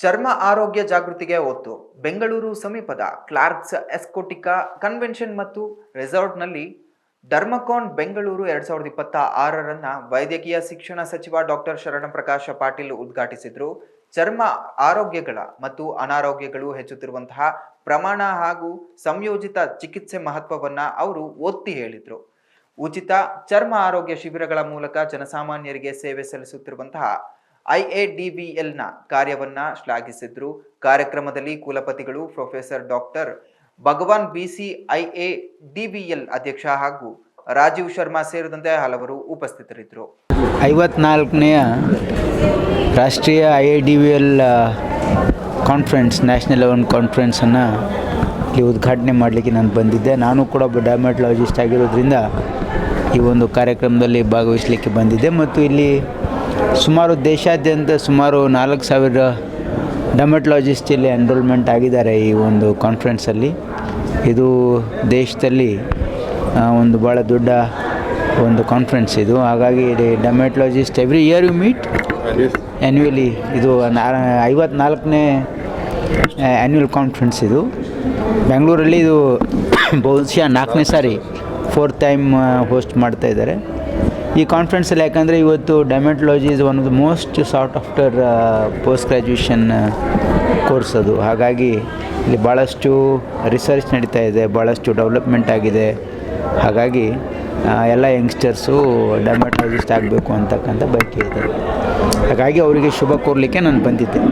ಚರ್ಮ ಆರೋಗ್ಯ ಜಾಗೃತಿಗೆ ಒತ್ತು. ಬೆಂಗಳೂರು ಸಮೀಪದ ಕ್ಲಾರ್ಕ್ಸ್ ಎಸ್ಕೋಟಿಕಾ ಕನ್ವೆನ್ಷನ್ ಮತ್ತು ರೆಸಾರ್ಟ್ನಲ್ಲಿ ಡರ್ಮಕಾನ್ ಬೆಂಗಳೂರು ಎರಡ್ ಸಾವಿರದ ಇಪ್ಪತ್ತ ಆರರನ್ನ ವೈದ್ಯಕೀಯ ಶಿಕ್ಷಣ ಸಚಿವ ಡಾಕ್ಟರ್ ಶರಣಪ್ರಕಾಶ ಪಾಟೀಲ್ ಉದ್ಘಾಟಿಸಿದ್ರು. ಚರ್ಮ ಆರೋಗ್ಯಗಳ ಮತ್ತು ಅನಾರೋಗ್ಯಗಳು ಹೆಚ್ಚುತ್ತಿರುವಂತಹ ಪ್ರಮಾಣ ಹಾಗೂ ಸಂಯೋಜಿತ ಚಿಕಿತ್ಸೆ ಮಹತ್ವವನ್ನ ಅವರು ಒತ್ತಿ ಹೇಳಿದ್ರು. ಉಚಿತ ಚರ್ಮ ಆರೋಗ್ಯ ಶಿಬಿರಗಳ ಮೂಲಕ ಜನಸಾಮಾನ್ಯರಿಗೆ ಸೇವೆ ಸಲ್ಲಿಸುತ್ತಿರುವಂತಹ ಐಎಡಿವಿಎಲ್ನ ಕಾರ್ಯವನ್ನ ಶ್ಲಾಘಿಸಿದ್ರು. ಕಾರ್ಯಕ್ರಮದಲ್ಲಿ ಕುಲಪತಿಗಳು ಪ್ರೊಫೆಸರ್ ಡಾಕ್ಟರ್ ಭಗವಾನ್ ಬಿಸಿ ಐಎಡಿವಿಎಲ್ ಅಧ್ಯಕ್ಷ ಹಾಗೂ ರಾಜೀವ್ ಶರ್ಮಾ ಸೇರಿದಂತೆ ಹಲವರು ಉಪಸ್ಥಿತರಿದ್ದರು. ಐವತ್ನಾಲ್ಕನೆಯ ರಾಷ್ಟ್ರೀಯ I A D V L conference national level ಕಾನ್ಫರೆನ್ಸನ್ನು ಇಲ್ಲಿ ಉದ್ಘಾಟನೆ ಮಾಡಲಿಕ್ಕೆ ನಾನು ಬಂದಿದ್ದೆ. ನಾನು ಕೂಡ ಒಬ್ಬ ಡರ್ಮೆಟಲಾಜಿಸ್ಟ್ ಆಗಿರೋದ್ರಿಂದ ಈ ಒಂದು ಕಾರ್ಯಕ್ರಮದಲ್ಲಿ ಭಾಗವಹಿಸಲಿಕ್ಕೆ ಬಂದಿದ್ದೆ. ಮತ್ತು ಇಲ್ಲಿ ಸುಮಾರು ದೇಶಾದ್ಯಂತ ಸುಮಾರು ನಾಲ್ಕು ಸಾವಿರ ಡೊಮೆಟ್ಲಾಜಿಸ್ಟಲ್ಲಿ ಇಲ್ಲಿ ಎನ್ರೋಲ್ಮೆಂಟ್ ಆಗಿದ್ದಾರೆ ಈ ಒಂದು ಕಾನ್ಫರೆನ್ಸಲ್ಲಿ ಇದು ದೇಶದಲ್ಲಿ ಒಂದು ಭಾಳ ದೊಡ್ಡ ಒಂದು ಕಾನ್ಫರೆನ್ಸ್ ಇದು. ಹಾಗಾಗಿ dermatologist every year you meet annually ಇದು ಐವತ್ನಾಲ್ಕನೇ ಆ್ಯನ್ಯುವಲ್ ಕಾನ್ಫರೆನ್ಸ್ ಇದು. ಬೆಂಗಳೂರಲ್ಲಿ ಇದು ಬಹುಶಃ ನಾಲ್ಕನೇ ಸಾರಿ ಫೋರ್ತ್ ಟೈಮ್ ಹೋಸ್ಟ್ ಮಾಡ್ತಾ ಇದ್ದಾರೆ. ಈ ಕಾನ್ಫರೆನ್ಸಲ್ಲಿ ಯಾಕಂದರೆ ಇವತ್ತು dermatology is one of the most sought after post graduation course ಅದು. ಹಾಗಾಗಿ ಇಲ್ಲಿ ಭಾಳಷ್ಟು ರಿಸರ್ಚ್ ನಡೀತಾ ಇದೆ ಭಾಳಷ್ಟು ಡೆವಲಪ್ಮೆಂಟ್ ಆಗಿದೆ. ಹಾಗಾಗಿ ಎಲ್ಲ ಯಂಗ್ಸ್ಟರ್ಸು ಡರ್ಮಟಾಲಜಿಸ್ಟ್ ಆಗಬೇಕು ಅಂತಕ್ಕಂಥ ಬಯಕೆ ಇದೆ. ಹಾಗಾಗಿ ಅವರಿಗೆ ಶುಭ ಕೋರಲಿಕ್ಕೆ ನಾನು ಬಂದಿದ್ದೆ